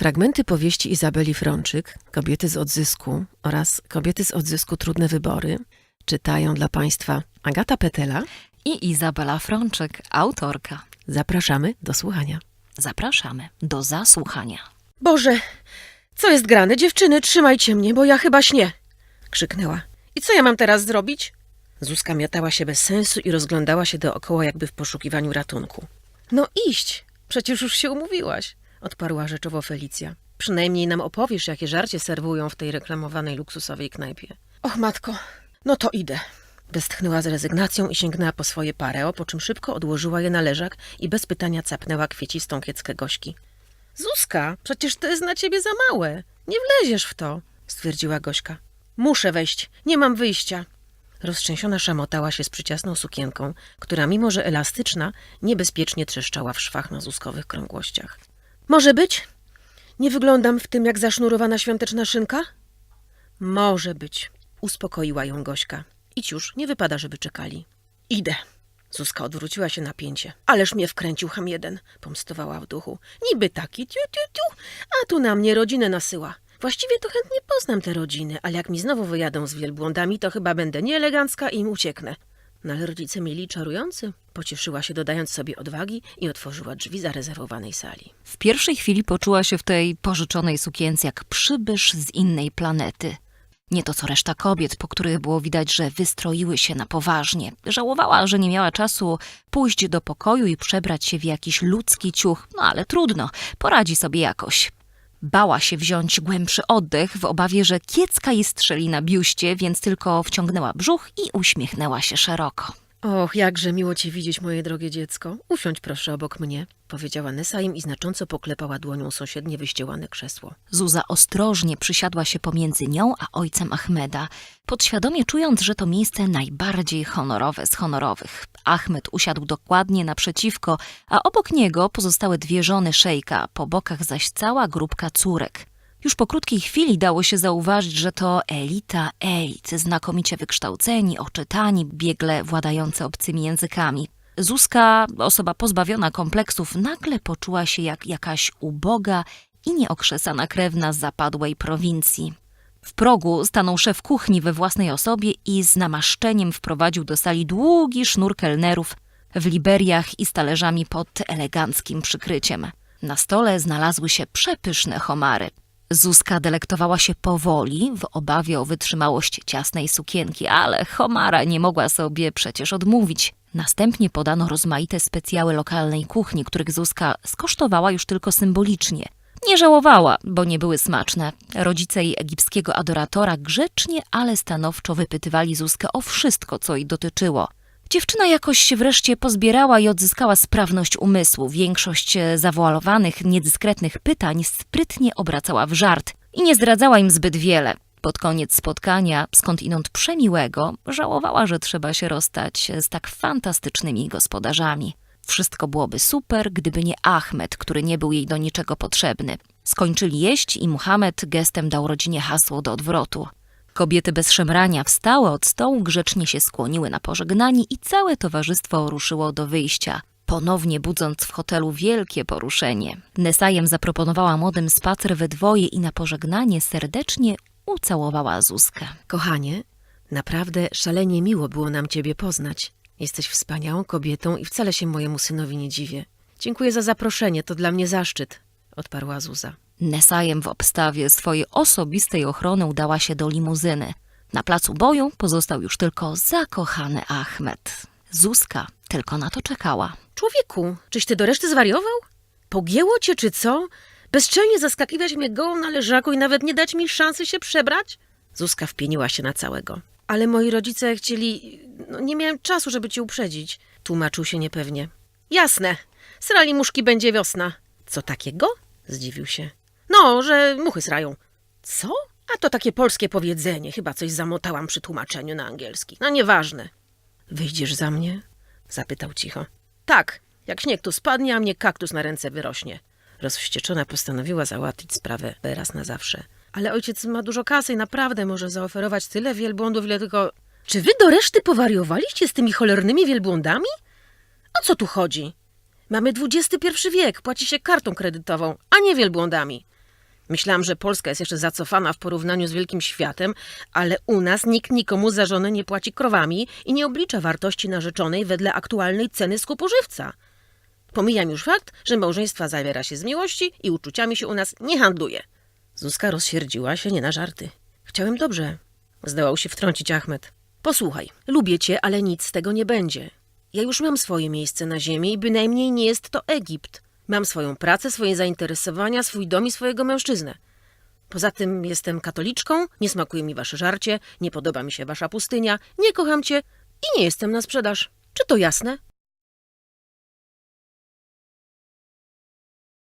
Fragmenty powieści Izabeli Frączyk, Kobiety z odzysku oraz Kobiety z odzysku Trudne wybory czytają dla Państwa Agata Petela. I Izabela Frączyk, autorka. Zapraszamy do słuchania. Zapraszamy do zasłuchania. Boże, co jest grane? Dziewczyny, trzymajcie mnie, bo ja chyba śnię! Krzyknęła. I co ja mam teraz zrobić? Zuzka miotała się bez sensu i rozglądała się dookoła, jakby w poszukiwaniu ratunku. No iść! Przecież już się umówiłaś, odparła rzeczowo Felicja. Przynajmniej nam opowiesz, jakie żarcie serwują w tej reklamowanej luksusowej knajpie. Och, matko, no to idę. Westchnęła z rezygnacją i sięgnęła po swoje pareo, po czym szybko odłożyła je na leżak i bez pytania capnęła kwiecistą kieckę Gośki. Zuzka, przecież to jest na ciebie za małe. Nie wleziesz w to, stwierdziła Gośka. Muszę wejść, nie mam wyjścia. Roztrzęsiona szamotała się z przyciasną sukienką, która mimo że elastyczna, niebezpiecznie trzeszczała w szwach na Zuzkowych krągłościach. Może być? Nie wyglądam w tym jak zasznurowana świąteczna szynka? Może być, uspokoiła ją Gośka. Idź już, nie wypada, żeby czekali. Idę. Zuzka odwróciła się na pięcie. Ależ mnie wkręcił ham jeden, pomstowała w duchu. Niby taki, tiu, tiu, tiu, a tu na mnie rodzinę nasyła. Właściwie to chętnie poznam te rodziny, ale jak mi znowu wyjadą z wielbłądami, to chyba będę nieelegancka i im ucieknę. No ale rodzice mieli czarujący. Pocieszyła się, dodając sobie odwagi i otworzyła drzwi zarezerwowanej sali. W pierwszej chwili poczuła się w tej pożyczonej sukience jak przybysz z innej planety. Nie to co reszta kobiet, po których było widać, że wystroiły się na poważnie. Żałowała, że nie miała czasu pójść do pokoju i przebrać się w jakiś ludzki ciuch, no ale trudno, poradzi sobie jakoś. Bała się wziąć głębszy oddech w obawie, że kiecka jej strzeli na biuście, więc tylko wciągnęła brzuch i uśmiechnęła się szeroko. Och, jakże miło cię widzieć, moje drogie dziecko. Usiądź proszę obok mnie, powiedziała Nessa im i znacząco poklepała dłonią sąsiednie wyściełane krzesło. Zuza ostrożnie przysiadła się pomiędzy nią a ojcem Ahmeda, podświadomie czując, że to miejsce najbardziej honorowe z honorowych. Ahmed usiadł dokładnie naprzeciwko, a obok niego pozostały dwie żony szejka, po bokach zaś cała grupka córek. Już po krótkiej chwili dało się zauważyć, że to elita elit, znakomicie wykształceni, oczytani, biegle władający obcymi językami. Zuzka, osoba pozbawiona kompleksów, nagle poczuła się jak jakaś uboga i nieokrzesana krewna z zapadłej prowincji. W progu stanął szef kuchni we własnej osobie i z namaszczeniem wprowadził do sali długi sznur kelnerów w liberiach i z talerzami pod eleganckim przykryciem. Na stole znalazły się przepyszne homary. Zuzka delektowała się powoli, w obawie o wytrzymałość ciasnej sukienki, ale homara nie mogła sobie przecież odmówić. Następnie podano rozmaite specjały lokalnej kuchni, których Zuzka skosztowała już tylko symbolicznie. Nie żałowała, bo nie były smaczne. Rodzice jej egipskiego adoratora grzecznie, ale stanowczo wypytywali Zuzkę o wszystko, co jej dotyczyło. Dziewczyna jakoś się wreszcie pozbierała i odzyskała sprawność umysłu. Większość e, zawoalowanych, niedyskretnych pytań sprytnie obracała w żart i nie zdradzała im zbyt wiele. Pod koniec spotkania, skądinąd przemiłego, żałowała, że trzeba się rozstać z tak fantastycznymi gospodarzami. Wszystko byłoby super, gdyby nie Ahmed, który nie był jej do niczego potrzebny. Skończyli jeść i Muhammad gestem dał rodzinie hasło do odwrotu. Kobiety bez szemrania wstały od stołu, grzecznie się skłoniły na pożegnanie i całe towarzystwo ruszyło do wyjścia, ponownie budząc w hotelu wielkie poruszenie. Nesajem zaproponowała młodym spacer we dwoje i na pożegnanie serdecznie ucałowała Zuzkę. Kochanie, naprawdę szalenie miło było nam ciebie poznać. Jesteś wspaniałą kobietą i wcale się mojemu synowi nie dziwię. Dziękuję za zaproszenie, to dla mnie zaszczyt, odparła Zuza. Nesajem w obstawie swojej osobistej ochrony udała się do limuzyny. Na placu boju pozostał już tylko zakochany Ahmed. Zuzka tylko na to czekała. Człowieku, czyś ty do reszty zwariował? Pogięło cię czy co? Bezczelnie zaskakiwać mnie gołą na leżaku i nawet nie dać mi szansy się przebrać? Zuzka wpieniła się na całego. Ale moi rodzice chcieli... No, nie miałem czasu, żeby cię uprzedzić. Tłumaczył się niepewnie. Jasne. Srali muszki będzie wiosna. Co takiego? Zdziwił się. No, że muchy srają. Co? A to takie polskie powiedzenie. Chyba coś zamotałam przy tłumaczeniu na angielski. No nieważne. Wyjdziesz za mnie? Zapytał cicho. Tak, jak śnieg tu spadnie, a mnie kaktus na ręce wyrośnie. Rozwścieczona postanowiła załatwić sprawę raz na zawsze. Ale ojciec ma dużo kasy i naprawdę może zaoferować tyle wielbłądów, ile tylko... Czy wy do reszty powariowaliście z tymi cholernymi wielbłądami? O co tu chodzi? Mamy XXI wiek, płaci się kartą kredytową, a nie wielbłądami. Myślałam, że Polska jest jeszcze zacofana w porównaniu z wielkim światem, ale u nas nikt nikomu za żonę nie płaci krowami i nie oblicza wartości narzeczonej wedle aktualnej ceny skupu żywca. Pomijam już fakt, że małżeństwa zawiera się z miłości i uczuciami się u nas nie handluje. Zuzka rozsierdziła się nie na żarty. Chciałem dobrze. Zdołał się wtrącić Achmed. Posłuchaj, lubię cię, ale nic z tego nie będzie. Ja już mam swoje miejsce na ziemi i bynajmniej nie jest to Egipt. Mam swoją pracę, swoje zainteresowania, swój dom i swojego mężczyznę. Poza tym jestem katoliczką, nie smakuje mi wasze żarcie, nie podoba mi się wasza pustynia, nie kocham cię i nie jestem na sprzedaż. Czy to jasne?